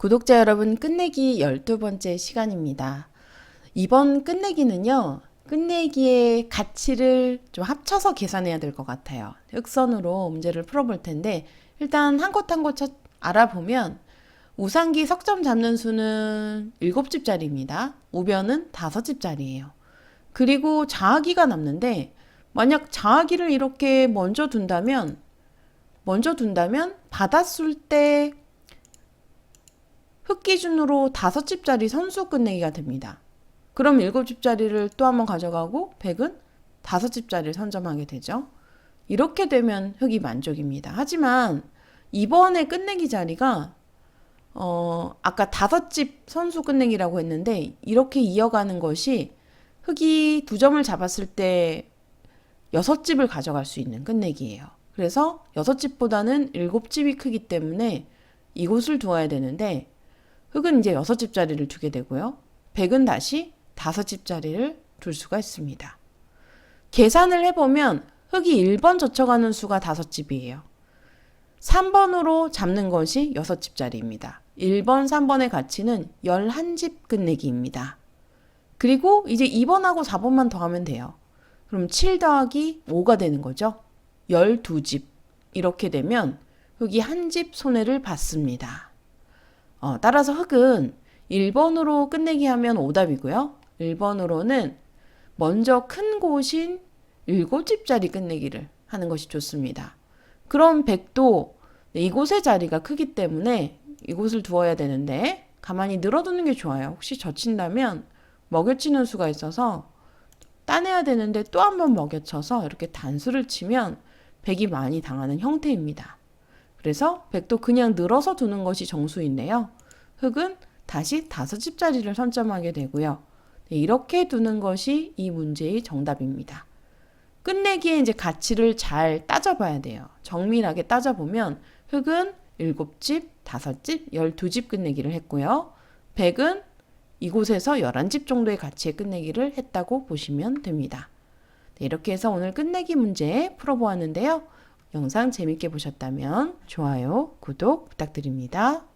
구독자 여러분, 끝내기 12번째 시간입니다. 이번 끝내기는요, 끝내기의 가치를 좀 합쳐서 계산해야 될 것 같아요. 흑선으로 문제를 풀어볼 텐데, 일단 한 곳 한 곳 알아보면, 우상기 석점 잡는 수는 7집짜리입니다. 우변은 5집짜리예요. 그리고 자하기가 남는데, 만약 자하기를 이렇게 먼저 둔다면, 먼저 둔다면, 받았을 때 흑 기준으로 다섯 집짜리 선수 끝내기가 됩니다. 그럼 일곱 집짜리를 또 한번 가져가고 백은 다섯 집짜리를 선점하게 되죠. 이렇게 되면 흑이 만족입니다. 하지만 이번에 끝내기 자리가 어 아까 다섯 집 선수 끝내기라고 했는데 이렇게 이어가는 것이 흑이 두 점을 잡았을 때 여섯 집을 가져갈 수 있는 끝내기예요. 그래서 여섯 집보다는 일곱 집이 크기 때문에 이곳을 두어야 되는데 흑은 이제 여섯 집짜리를 두게 되고요. 백은 다시 다섯 집짜리를 둘 수가 있습니다. 계산을 해보면 흑이 1번 젖혀가는 수가 다섯 집이에요. 3번으로 잡는 것이 여섯 집짜리입니다. 1번, 3번의 가치는 11집 끝내기입니다. 그리고 이제 2번하고 4번만 더하면 돼요. 그럼 7 더하기 5가 되는 거죠. 12집. 이렇게 되면 흑이 한 집 손해를 받습니다. 어, 따라서 흑은 1번으로 끝내기 하면 오답이고요. 1번으로는 먼저 큰 곳인 7집짜리 끝내기를 하는 것이 좋습니다. 그럼 100도 이곳의 자리가 크기 때문에 이곳을 두어야 되는데 가만히 늘어두는 게 좋아요. 혹시 젖힌다면 먹여치는 수가 있어서 따내야 되는데 또 한 번 먹여쳐서 이렇게 단수를 치면 100이 많이 당하는 형태입니다. 그래서 100도 그냥 늘어서 두는 것이 정수인데요. 흑은 다시 다섯 집짜리를 선점하게 되고요. 네, 이렇게 두는 것이 이 문제의 정답입니다. 끝내기에 이제 가치를 잘 따져봐야 돼요. 정밀하게 따져보면 흑은 7집, 5집, 12집 끝내기를 했고요. 백은 이곳에서 11집 정도의 가치의 끝내기를 했다고 보시면 됩니다. 네, 이렇게 해서 오늘 끝내기 문제 풀어보았는데요. 영상 재밌게 보셨다면 좋아요, 구독 부탁드립니다.